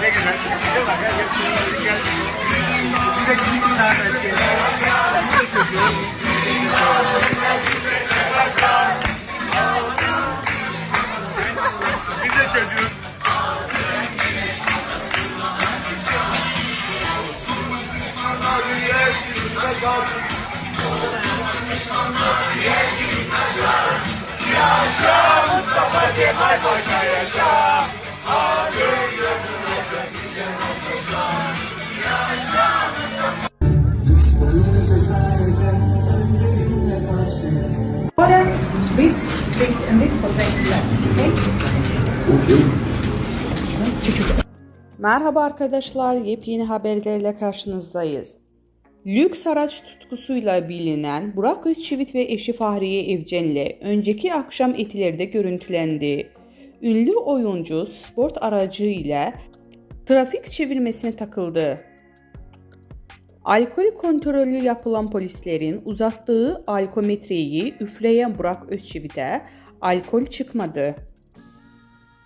Ne güzel. Bak ya. Bir de kimin nerede? Thank you. This for next time. Okay? Merhaba arkadaşlar, yepyeni haberlerle karşınızdayız. Lüks araç tutkusuyla bilinen Burak Özçivit ve eşi Fahriye Evcen'le önceki akşam etilerde görüntülendi. Ünlü oyuncu sport aracı ile trafik çevirmesine takıldı. Alkol kontrolü yapılan polislerin uzattığı alkometreyi üfleyen Burak Özçivit'e alkol çıkmadı.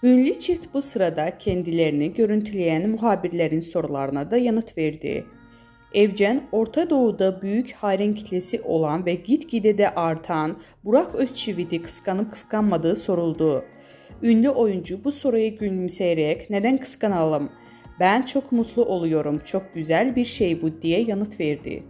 Ünlü çift bu sırada kendilerini görüntüleyen muhabirlerin sorularına da yanıt verdi. Evcen, Orta Doğu'da büyük hayran kitlesi olan ve gitgide de artan Burak Özçivit'i kıskanıp kıskanmadığı soruldu. Ünlü oyuncu bu soruya gülümseyerek neden kıskanalım? Ben çok mutlu oluyorum, çok güzel bir şey bu diye yanıt verdi.